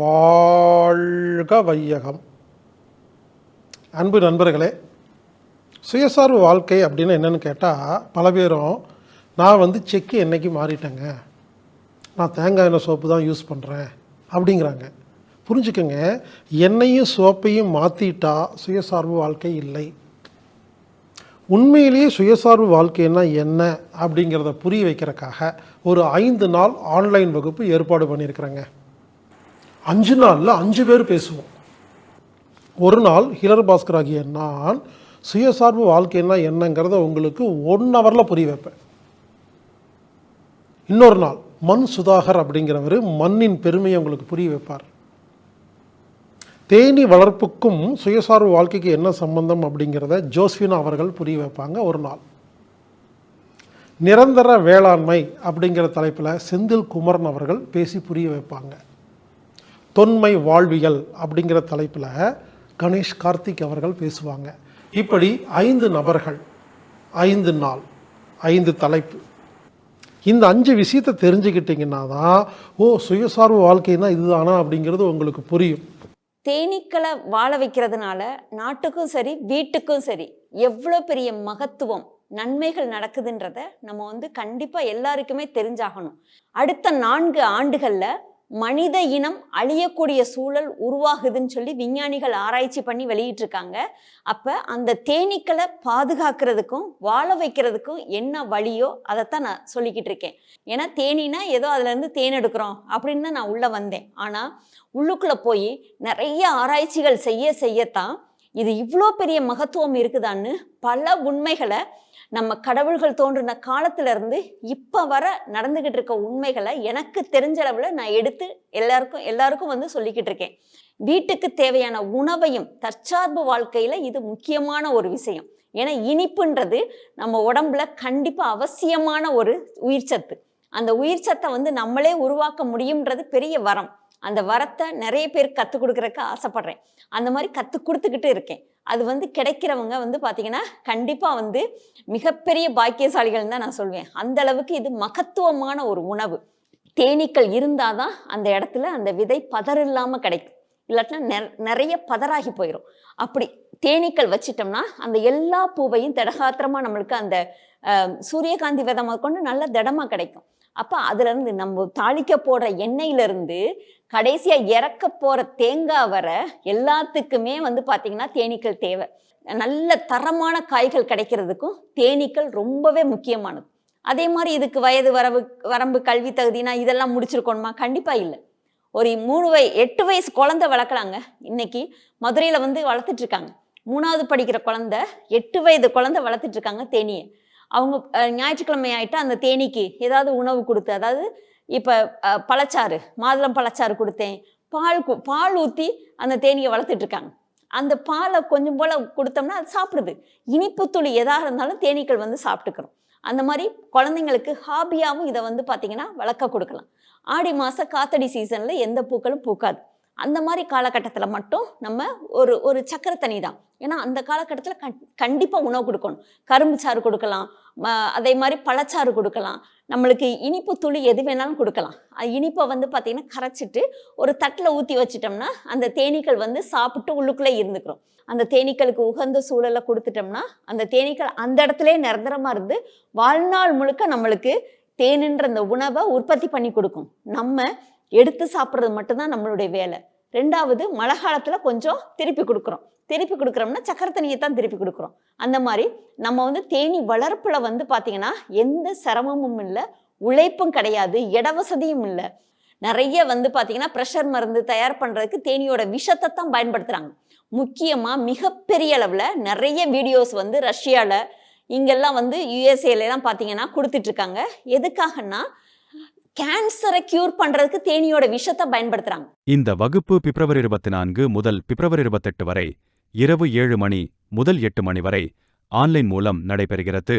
வாழ்க வையகம். அன்பு நண்பர்களே சுயசார்பு வாழ்க்கை அப்படின்னு என்னென்னு கேட்டால் பல பேரும் நான் வந்து செக்கு என்னைக்கு மாறிட்டேங்க? நான் தேங்காய் எண்ணெய் சோப்பு தான் யூஸ் பண்ணுறேன் அப்படிங்கிறாங்க. புரிஞ்சுக்கோங்க எண்ணெயும் சோப்பையும் மாற்றிட்டா சுயசார்பு வாழ்க்கை இல்லை. உண்மையிலேயே சுயசார்பு வாழ்க்கைன்னா என்ன அப்படிங்கிறத புரிய வைக்கிறதுக்காக ஒரு ஐந்து நாள் ஆன்லைன் வகுப்பு ஏற்பாடு பண்ணியிருக்கிறேங்க. அஞ்சு நாளில் அஞ்சு பேர் பேசுவோம். ஒரு நாள் ஹிலர் பாஸ்கர் ஆகிய நான் சுயசார்பு வாழ்க்கைன்னா என்னங்கிறத உங்களுக்கு ஒன் ஹவரில் புரிய வைப்பேன். இன்னொரு நாள் மண் சுதாகர் அப்படிங்கிறவர் மண்ணின் பெருமையை உங்களுக்கு புரிய வைப்பார். தேனி வளர்ப்புக்கும் சுயசார்பு வாழ்க்கைக்கு என்ன சம்பந்தம் அப்படிங்கிறத ஜோஸ்வினா அவர்கள் புரிய வைப்பாங்க ஒரு நாள். நிரந்தர வேளாண்மை அப்படிங்கிற தலைப்பில் செந்தில் குமரன் அவர்கள் பேசி புரிய வைப்பாங்க. தொன்மை வாழ்வியல் அப்படிங்கிற தலைப்பில் கணேஷ் கார்த்திக் அவர்கள் பேசுவாங்க. இப்படி ஐந்து நபர்கள் ஐந்து நாள் ஐந்து தலைப்பு. இந்த அஞ்சு விஷயத்தை தெரிஞ்சுக்கிட்டிங்கன்னா தான் ஓ சுயசார்பு வாழ்க்கைனா இதுதானா அப்படிங்கிறது உங்களுக்கு புரியும். தேனீக்களை வாழ வைக்கிறதுனால நாட்டுக்கும் சரி வீட்டுக்கும் சரி எவ்வளோ பெரிய மகத்துவம் நன்மைகள் நடக்குதுன்றத நம்ம வந்து கண்டிப்பாக எல்லாருக்குமே தெரிஞ்சாகணும். அடுத்த நான்கு ஆண்டுகளில் மனித இனம் அழியக்கூடிய சூழல் உருவாகுதுன்னு சொல்லி விஞ்ஞானிகள் ஆராய்ச்சி பண்ணி வெளியிட்டிருக்காங்க. அப்போ அந்த தேனீக்களை பாதுகாக்கிறதுக்கும் வாழ வைக்கிறதுக்கும் என்ன வழியோ அதைத்தான் நான் சொல்லிக்கிட்டு இருக்கேன். ஏன்னா தேனினா ஏதோ அதுலேருந்து தேன் எடுக்கிறோம் அப்படின்னு தான் நான் உள்ளே வந்தேன். ஆனால் உள்ளுக்குள்ளே போய் நிறைய ஆராய்ச்சிகள் செய்ய செய்யத்தான் இது இவ்வளோ பெரிய மகத்துவம் இருக்குதான்னு பல உண்மைகளை நம்ம கடவுள்கள் தோன்றின காலத்திலிருந்து இப்போ வர நடந்துக்கிட்டு இருக்க உண்மைகளை எனக்கு தெரிஞ்ச அளவில் நான் எடுத்து எல்லாருக்கும் எல்லாருக்கும் வந்து சொல்லிக்கிட்டு இருக்கேன். வீட்டுக்கு தேவையான உணவையும் தற்சார்பு வாழ்க்கையில் இது முக்கியமான ஒரு விஷயம். ஏன்னா இனிப்புன்றது நம்ம உடம்புல கண்டிப்பாக அவசியமான ஒரு உயிர்ச்சத்து அந்த உயிர் சத்தை வந்து நம்மளே உருவாக்க முடியுன்றது பெரிய வரம். அந்த வரத்தை நிறைய பேர் கற்றுக் கொடுக்குறக்கு ஆசைப்படுறேன். அந்த மாதிரி கற்றுக் கொடுத்துக்கிட்டு இருக்கேன். அது வந்து கிடைக்கிறவங்க வந்து பார்த்தீங்கன்னா கண்டிப்பாக வந்து மிகப்பெரிய பாக்கியசாலிகள் தான் நான் சொல்வேன். அந்த அளவுக்கு இது மகத்துவமான ஒரு உணவு. தேனீக்கள் இருந்தால் தான் அந்த இடத்துல அந்த விதை பதறு இல்லாமல் கிடைக்கும். இல்லாட்டினா நெ- நிறைய பதறாகி போயிடும் அப்படி தேனீக்கள் வச்சிட்டோம்னா அந்த எல்லா பூவையும் திடகாத்திரமாக நம்மளுக்கு அந்த சூரியகாந்தி விதை கொண்டு நல்ல திடமாக கிடைக்கும். அப்போ அதுலேருந்து நம்ம தாளிக்க போடுற எண்ணெயிலேருந்து கடைசியாக இறக்க போகிற தேங்காய் வர எல்லாத்துக்குமே வந்து பார்த்திங்கன்னா தேனீக்கள் தேவை. நல்ல தரமான காய்கள் கிடைக்கிறதுக்கும் தேனீக்கள் ரொம்பவே முக்கியமானது. அதே மாதிரி இதுக்கு வயது வரவு வரம்பு கல்வி தகுதினா இதெல்லாம் முடிச்சிருக்கணுமா? கண்டிப்பாக இல்லை. ஒரு மூணு வய எட்டு வயசு குழந்தை வளர்க்குறாங்க இன்னைக்கு மதுரையில் வந்து வளர்த்துட்ருக்காங்க மூணாவது படிக்கிற குழந்தை எட்டு வயது குழந்தை வளர்த்துட்ருக்காங்க தேனியை. அவங்க ஞாயிற்றுக்கிழமை ஆகிட்டு அந்த தேனீக்கு ஏதாவது உணவு கொடுத்து அதாவது இப்போ பழச்சாறு மாதுளம் பழச்சாறு கொடுத்தேன். பால் கு- பால் ஊற்றி அந்த தேனியை வளர்த்துட்ருக்காங்க. அந்த பாலை கொஞ்சம் போல் கொடுத்தோம்னா அது சாப்பிடுது. இனிப்பு துளி எதாக இருந்தாலும் தேனீக்கள் வந்து சாப்பிட்டுக்கிறோம் அந்த மாதிரி குழந்தைங்களுக்கு ஹாபியாகவும் இதை வந்து பார்த்திங்கன்னா வளர்க்க கொடுக்கலாம். ஆடி மாதம் காத்தடி சீசனில் எந்த பூக்களும் பூக்காது. அந்த மாதிரி காலகட்டத்தில் மட்டும் நம்ம ஒரு ஒரு சக்கரை தண்ணி தான். ஏன்னா அந்த காலகட்டத்தில் கண் கண்டிப்பாக உணவு கொடுக்கணும். கரும்பு சாறு கொடுக்கலாம். ம- அதே மாதிரி பழச்சாறு கொடுக்கலாம். நம்மளுக்கு இனிப்பு துளி எது வேணாலும் கொடுக்கலாம். அது இனிப்பை வந்து பார்த்திங்கன்னா கரைச்சிட்டு ஒரு தட்டில் ஊற்றி வச்சிட்டோம்னா அந்த தேனீக்கள் வந்து சாப்பிட்டு உள்ளுக்குள்ளே இருந்துக்கிறோம். அந்த தேனீக்களுக்கு உகந்த சூழலை கொடுத்துட்டோம்னா அந்த தேனீக்கள் அந்த இடத்துலயே நிரந்தரமாக இருந்து வாழ்நாள் முழுக்க நம்மளுக்கு தேனுன்ற அந்த உணவை உற்பத்தி பண்ணி கொடுக்கும். நம்ம எடுத்து சாப்பிட்றது மட்டும்தான் நம்மளுடைய வேலை. ரெண்டாவது மழை காலத்தில் கொஞ்சம் திருப்பி கொடுக்குறோம். திருப்பி கொடுக்குறோம்னா சக்கரை தண்ணியை தான் திருப்பி கொடுக்குறோம். அந்த மாதிரி நம்ம வந்து தேனி வளர்ப்பில் வந்து பார்த்திங்கன்னா எந்த சிரமமும் இல்லை உழைப்பும் கிடையாது இட வசதியும் இல்லை. நிறைய வந்து பார்த்திங்கன்னா ப்ரெஷர் மருந்து தயார் பண்ணுறதுக்கு தேனியோட விஷத்தை தான் பயன்படுத்துகிறாங்க முக்கியமாக மிகப்பெரிய அளவில் நிறைய வீடியோஸ் வந்து ரஷ்யாவில் இங்கெல்லாம் வந்து யுஎஸ்ஏலாம் பார்த்தீங்கன்னா கொடுத்துட்ருக்காங்க எதுக்காகன்னா கேன்சரை க்யூர் பண்ணுறதுக்கு தேனியோட விஷத்தை பயன்படுத்துகிறாங்க இந்த வகுப்பு பிப்ரவரி இருபத்தி நான்கு முதல் பிப்ரவரி இருபத்தெட்டு வரை இரவு ஏழு மணி முதல் எட்டு மணி வரை ஆன்லைன் மூலம் நடைபெறுகிறது.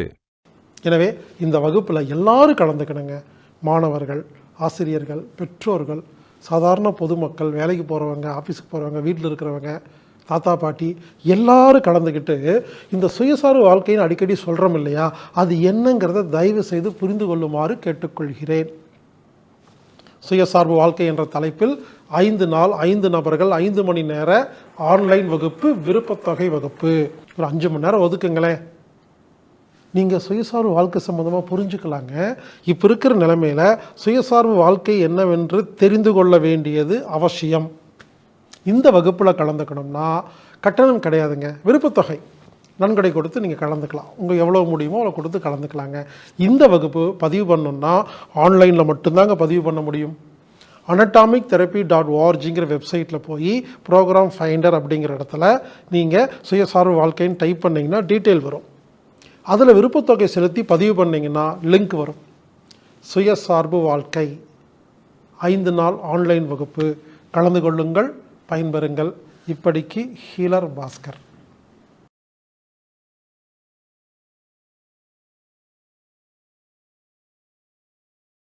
எனவே இந்த வகுப்பில் எல்லாரும் கலந்துக்கணுங்க. மாணவர்கள் ஆசிரியர்கள் பெற்றோர்கள் சாதாரண பொதுமக்கள் வேலைக்கு போகிறவங்க ஆஃபீஸுக்கு போகிறவங்க வீட்டில் இருக்கிறவங்க தாத்தா பாட்டி எல்லாரும் கலந்துக்கிட்டு இந்த சுயசார்பு வாழ்க்கைன்னு அடிக்கடி சொல்கிறோம் இல்லையா? அது என்னங்கிறத தயவு செய்து புரிந்து கொள்ளுமாறு கேட்டுக்கொள்கிறேன். சுயசார்பு வாழ்க்கை என்ற தலைப்பில் ஐந்து நாள் ஐந்து நபர்கள் ஐந்து மணி நேர ஆன்லைன் வகுப்பு விருப்பத்தொகை வகுப்பு. ஒரு அஞ்சு மணி நேரம் ஒதுக்குங்களேன் நீங்கள் சுயசார்பு வாழ்க்கை சம்மந்தமாக புரிஞ்சுக்கலாங்க. இப்போ இருக்கிற நிலைமையில் சுயசார்பு வாழ்க்கை என்னவென்று தெரிந்து கொள்ள வேண்டியது அவசியம். இந்த வகுப்பில் கலந்துக்கணும்னா கட்டணம் கிடையாதுங்க. விருப்பத்தொகை நன்கொடை கொடுத்து நீங்கள் கலந்துக்கலாம். உங்கள் எவ்வளோ முடியுமோ அவ்வளோ கொடுத்து கலந்துக்கலாங்க. இந்த வகுப்பு பதிவு பண்ணணுன்னா ஆன்லைனில் மட்டும்தாங்க பதிவு பண்ண முடியும். அனட்டாமிக் தெரப்பி டாட் ஓஆர்ஜிங்கிற வெப்சைட்டில் போய் ப்ரோக்ராம் ஃபைண்டர் அப்படிங்கிற இடத்துல நீங்கள் சுயசார்பு வாழ்க்கைன்னு டைப் பண்ணிங்கன்னா டீட்டெயில் வரும். அதில் விருப்பத்தொகை செலுத்தி பதிவு பண்ணிங்கன்னா லிங்க் வரும். சுயசார்பு வாழ்க்கை. ஐந்து நாள் ஆன்லைன் வகுப்பு. கலந்து கொள்ளுங்கள் பயன்பெறுங்கள். இப்படிக்கு ஹீலர் பாஸ்கர்.